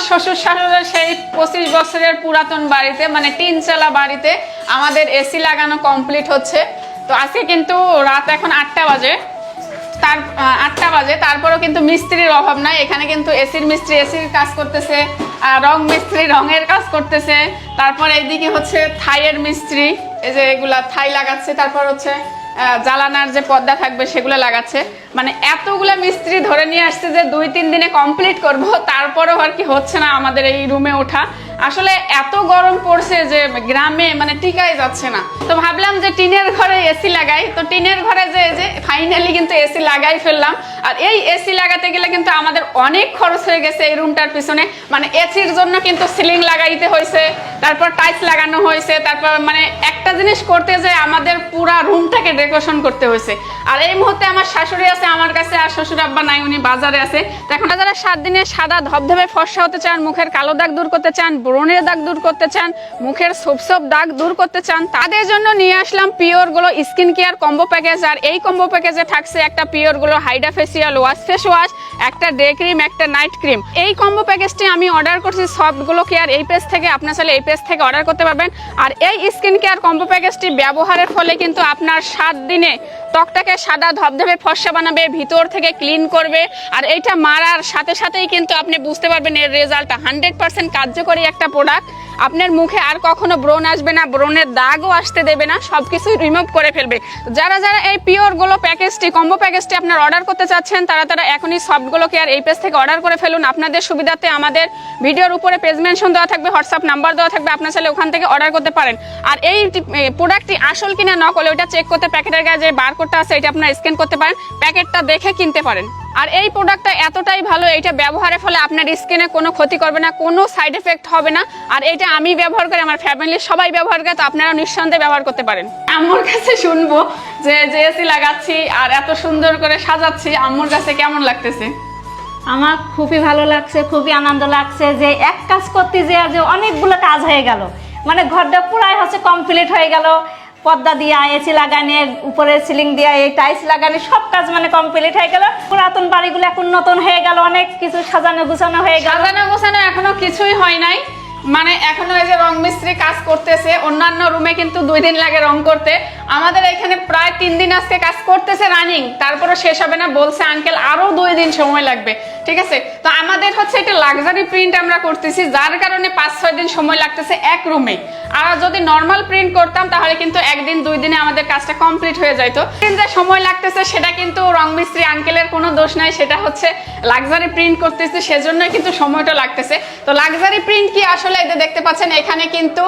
আমার শ্বশুর শাশুড়ের সেই পঁচিশ বছরের পুরাতন বাড়িতে মানে তিন চালা বাড়িতে আমাদের এসি লাগানো কমপ্লিট হচ্ছে। তো আজকে কিন্তু রাত এখন আটটা বাজে। তার আটটা বাজে। তারপরেও কিন্তু মিস্ত্রির অভাব নাই। এখানে কিন্তু এসির মিস্ত্রি এসির কাজ করতেছে আর রং মিস্ত্রি রঙের কাজ করতেছে। তারপর এইদিকে হচ্ছে থাইয়ের মিস্ত্রি, এই যে এগুলা থাই লাগাচ্ছে। তারপর হচ্ছে জ্বালানার যে পর্দা থাকবে সেগুলো লাগাচ্ছে। মানে এতগুলো মিস্ত্রি ধরে নিয়ে আসছে যে দুই তিন দিনে কমপ্লিট করব, তারপরেও আর কি হচ্ছে না আমাদের এই রুমে ওঠা। আসলে এত গরম পড়ছে যে গ্রামে মানে টিকাই যাচ্ছে না। তো ভাবলাম যে টিনের ঘরে এসি লাগাই। তো টিনের ঘরে যে যে ফাইনালি কিন্তু এসি লাগাই ফেললাম। আর এই এসি লাগাতে গেলে কিন্তু আমাদের অনেক খরচ হয়ে গেছে এই রুমটার পিছনে। মানে এসির জন্য কিন্তু সিলিং লাগাইতে হয়েছে, তারপর টাইলস লাগানো হয়েছে, তারপর মানে একটা জিনিস করতে যে আমাদের পুরা রুমটাকে ডেকোরেশন করতে হয়েছে। আর এই মুহূর্তে আমার শাশুড়ি আছে, আমার কাছে আর শ্বশুর আব্বা নাই, উনি বাজারে আছে। তো এখন যারা সাত দিনে সাদা ধবধবে ফর্সা হতে চান, মুখের কালো দাগ দূর করতে চান ব্রণের দাগ দূর করতে চান, মুখের সব সব দাগ দূর করতে চান, তাদের জন্য নিয়ে আসলাম pure glow skin care combo package. আর এই কম্বো প্যাকেজে থাকছে একটা পিওরগুলো হাইডা ফেসিয়াল ওয়াশ, ফেস ওয়াশ, একটা ডে ক্রিম, একটা নাইট ক্রিম। এই কম্বো প্যাকেজটি আমি অর্ডার করছি সফট গ্লো কেয়ার এই পেজ থেকে, আপনার চাইলে এই পেজ থেকে অর্ডার করতে পারবেন। আর এই স্কিন কেয়ার কম্বো প্যাকেজটি ব্যবহারের ফলে কিন্তু আপনার সাত দিনে ত্বকটাকে সাদা ধবধবে, ফর্সা বানাবে, ভিতর থেকে ক্লিন করবে। আর এইটা মারার সাথে সাথেই কিন্তু আপনি বুঝতে পারবেন এর রেজাল্টটা হান্ড্রেড পার্সেন্ট কার্যকরী একটা প্রোডাক্ট আপনার মুখে আর কখনো ব্রণ আসবে না, ব্রণের দাগও আসতে দেবে না সব কিছুই রিমুভ করে ফেলবে। যারা যারা এই পিওরগুলো প্যাকেজটি কম্বো প্যাকেজটি আপনার অর্ডার করতে চাচ্ছেন, তারা তারা এখনই সফটগুলো কেয়ার এই পেজ থেকে অর্ডার করে ফেলুন। আপনাদের সুবিধাতে আমাদের ভিডিওর উপরে পেজ মেনশন দেওয়া থাকবে হোয়াটসঅ্যাপ নাম্বার দেওয়া থাকবে, আপনার চাইলে ওখান থেকে অর্ডার করতে পারেন। আর এই প্রোডাক্টটি আসল কিনা নকল ওইটা চেক করতে প্যাকেটের গায়ে যে বারকোডটা আছে, এটা আপনার স্ক্যান করতে পারেন, প্যাকেটটা দেখে কিনতে পারেন। আর এই প্রোডাক্টটা এতটাই ভালো, এটা ব্যবহারের ফলে আপনার স্কিনে কোনো ক্ষতি করবে না, কোনো সাইড এফেক্ট হবে না। আর এটা আমি ব্যবহার করি, আমার ফ্যামিলির সবাই ব্যবহার করে, তো আপনারা নিঃসন্দেহে ব্যবহার করতে পারেন। আম্মুর কাছে শুনব যে যে এসি লাগাচ্ছি আর এত সুন্দর করে সাজাচ্ছি, আম্মুর কাছে কেমন লাগতেছে? আমার খুবই ভালো লাগছে, খুবই আনন্দ লাগছে যে এক কাজ করতে যে অনেকগুলো কাজ হয়ে গেল। মানে ঘরটা পুরাই হচ্ছে কমপ্লিট হয়ে গেল। পর্দা দিয়া এসি লাগানে, উপরে সিলিং দিয়া, এই টাইলস লাগানে, সব কাজ মানে কমপ্লিট হয়ে গেল। পুরাতন বাড়িগুলো এখন নতুন হয়ে গেল, অনেক কিছু সাজানো গুছানো হয়ে গেল। সাজানো গোছানো এখনও কিছুই হয় নাই। মানে এখনও এই যে রং মিস্ত্রি কাজ করতেছে, অন্যান্য রুমে কিন্তু দুই দিন লাগে রং করতে। আমাদের এখানে প্রায় তিন দিন আজকে কাজ করতেছে রানিং তারপরে শেষ হবে না, বলছে আঙ্কেল আরও দুই দিন সময় লাগবে। ঠিক আছে? তো আমাদের হচ্ছে একটা লাক্সারি প্রিন্ট আমরা করতেছি, যার কারণে পাঁচ, ছয় দিন সময় লাগতেছে এক রুমে আর যদি নর্মাল প্রিন্ট করতাম, তাহলে কিন্তু একদিন, দুই দিনে আমাদের কাজটা কমপ্লিট হয়ে যেত যে সময় লাগতেছে, সেটা কিন্তু রং মিস্ত্রি আঙ্কেলের কোনো দোষ নাই, সেটা হচ্ছে লাক্সারি প্রিন্ট করতেছে, সেজন্যই কিন্তু সময়টা লাগতেছে। তো লাক্সারি প্রিন্ট কি আসলে যে দেখতে পাচ্ছেন, এখানে কিন্তু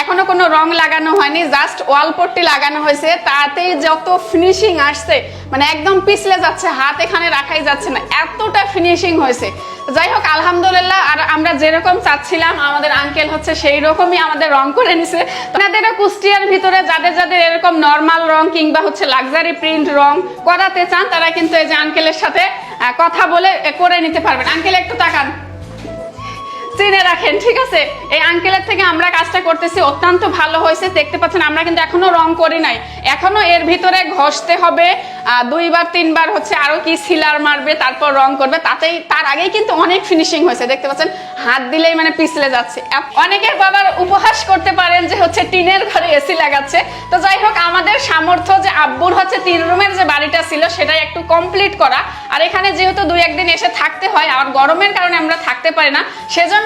এখনও কোনো রং লাগানো হয়নি জাস্ট ওয়াল পট্টি লাগানো হয়েছে। তাতেই যত ফিনিশিং আসছে মানে একদম পিছলে যাচ্ছে, হাত এখানে রাখাই যাচ্ছে না, এতটা ফিনিশিং হয়েছে। যাই হোক, আলহামদুলিল্লাহ, আর আমরা যেরকম চাচ্ছিলাম, আমাদের আঙ্কেল হচ্ছে সেই রকমই আমাদের রং করে নিছে। আপনাদেরও কুষ্টিয়ার ভিতরে যাদের যাদের এরকম নর্মাল রং কিংবা হচ্ছে লাক্সারি প্রিন্ট রং করাতে চান, তারা কিন্তু এই যে আঙ্কেলের সাথে কথা বলে করে নিতে পারবেন। আঙ্কেল একটু তাকান। চিনে রাখেন, ঠিক আছে? এই আঙ্কেলের থেকে আমরা কাজটা করতেছি, অত্যন্ত ভালো হয়েছে, দেখতে পাচ্ছেন, আমরা কিন্তু এখনও রং করি নাই। এখনও এর ভিতরে ঘষতে হবে দুইবার, তিনবার হচ্ছে আরও কি সিলার মারবে, তারপর রং করবে, তাতেই, তার আগেই কিন্তু অনেক ফিনিশিং হয়েছে, দেখতে পাচ্ছেন? হাত দিলেই মানে পিছলে যাচ্ছে। অনেকের বাবার উপহাস করতে পারেন যে হচ্ছে টিনের ঘরে এসি লাগাচ্ছে। তো যাই হোক, আমাদের সামর্থ্য যে আব্বুর হচ্ছে তিন রুমের যে বাড়িটা ছিল, সেটাই একটু কমপ্লিট করা। আর এখানে যেহেতু দুই, একদিন এসে থাকতে হয়, আর গরমের কারণে আমরা থাকতে পারি না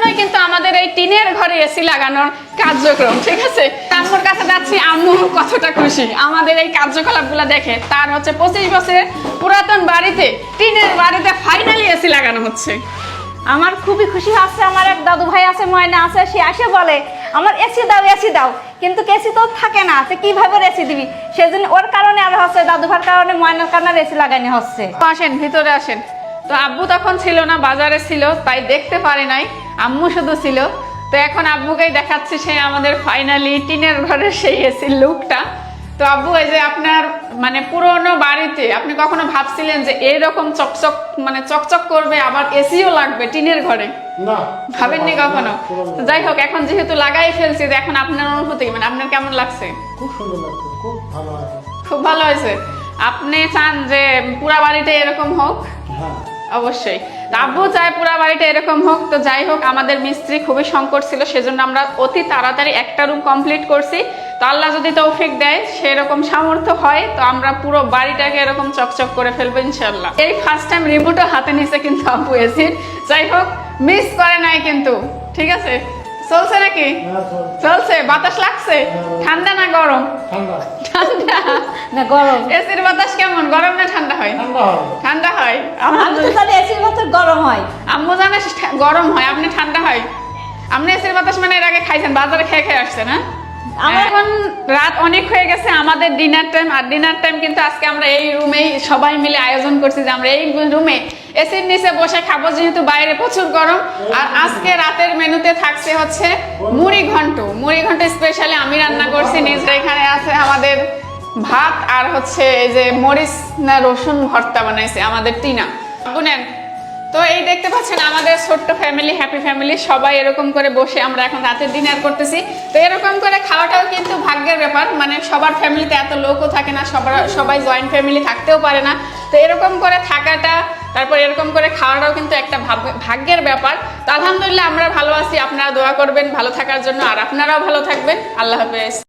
সেজন্যই কিন্তু আমাদের এই টিনের ঘরে এসি লাগানোর কার্যক্রম ঠিক আছে? আম্মুর কাছে যাচ্ছি আম্মু কতটা খুশি। আমাদের এই কার্যকলাপগুলো দেখে তার হচ্ছে পঁচিশ বছরের পুরাতন বাড়িতে টিনের বাড়িতে ফাইনালি এসি লাগানো হচ্ছে। আমার খুবই খুশি হচ্ছে আমার এক দাদু ভাই আছে ময়না আছে সে আসে বলে আমার এসি দাও এসি দাও। কিন্তু এসি তো থাকে না তো কীভাবে এসি দিবি? সেজন্য ওর কারণে আর হচ্ছে দাদু ভাইয়ের কারণে ময়নার কারণে এসি লাগানো হচ্ছে। আসেন ভিতরে আসেন। তো আব্বু তখন ছিল না বাজারে ছিল তাই দেখতে পারে নাই আম্মু শুধু ছিল। তো এখন আব্বুকেই দেখাচ্ছি সে আমাদের ফাইনালি টিনের ঘরের সেই এসির লুকটা। তো আব্বু এই যে আপনার মানে পুরোনো বাড়িতে আপনি কখনো ভাবছিলেন যে এইরকম চকচক মানে চকচক করবে আবার এসিও লাগবে টিনের ঘরে? না। ভাবেননি কখনো? যাই হোক এখন যেহেতু লাগাই ফেলছি এখন আপনার অনুভূতি মানে আপনার কেমন লাগছে? খুব সুন্দর লাগছে খুব ভালো আছে খুব ভালো হয়েছে। আপনি চান যে পুরা বাড়িটা এরকম হোক? হ্যাঁ। অবশ্যই। আব্বু চায় পুরা বাড়িটা এরকম হোক তো যাই হোক আমাদের মিস্ত্রি খুবই সংকট ছিল সেজন্য আমরা অতি তাড়াতাড়ি একটা রুম কমপ্লিট করছি। তো আল্লাহ যদি তৌফিক দেয় সেরকম সামর্থ্য হয় তো আমরা পুরো বাড়িটাকে এরকম চকচক করে ফেলব ইনশাল্লাহ এই ফার্স্ট টাইম রিমোটও হাতে নিছে কিন্তু আব্বু এসির যাই হোক মিস করে নাই কিন্তু ঠিক আছে? চলছে নাকি? হ্যাঁ, চলছে। বাতাস লাগছে? ঠান্ডা না গরম? ঠান্ডা। ঠান্ডা? না গরম। এসির বাতাস কেমন? গরম না ঠান্ডা হয়? ঠান্ডা হয়। আমি আমার এসির বাতাস গরম হয়। আম্মু জানে ঠা- গরম হয় আপনি ঠান্ডা হয়। আপনি এসির বাতাস মানে এর আগে খাইছেন বাজারে খেয়ে খেয়ে আসছেন হ্যাঁ? এখন রাত অনেক হয়ে গেছে, আমাদের ডিনার টাইম আর ডিনার টাইম কিন্তু আজকে আমরা এই রুমেই সবাই মিলে আয়োজন করছি যে আমরা এই রুমে এসির নিচে বসে খাব, যেহেতু বাইরে প্রচুর গরম। আর আজকে রাতের মেনুতে থাকছে হচ্ছে মুড়ি ঘন্ট। মুড়ি ঘন্ট স্পেশালি আমি রান্না করছি, নিজে এখানে আছে আমাদের ভাত আর হচ্ছে এই যে মরিচ না রসুন ভর্তা বানাইছে আমাদের টিনা। বুনেন তো এই দেখতে পাচ্ছেন আমাদের ছোট্ট ফ্যামিলি হ্যাপি ফ্যামিলি সবাই এরকম করে বসে আমরা এখন রাতের ডিনার করতেছি। তো এরকম করে খাওয়াটাও কিন্তু ভাগ্যের ব্যাপার মানে সবার ফ্যামিলিতে এত লোকও থাকে না, সবার, সবাই জয়েন্ট ফ্যামিলি থাকতেও পারে না। তো এরকম করে থাকাটা, তারপর এরকম করে খাওয়াটাও কিন্তু একটা ভাগ্যের ব্যাপার। তো আলহামদুলিল্লাহ আমরা ভালো আছি, আপনারা দোয়া করবেন ভালো থাকার জন্য, আর আপনারাও ভালো থাকবেন। আল্লাহ হাফেজ।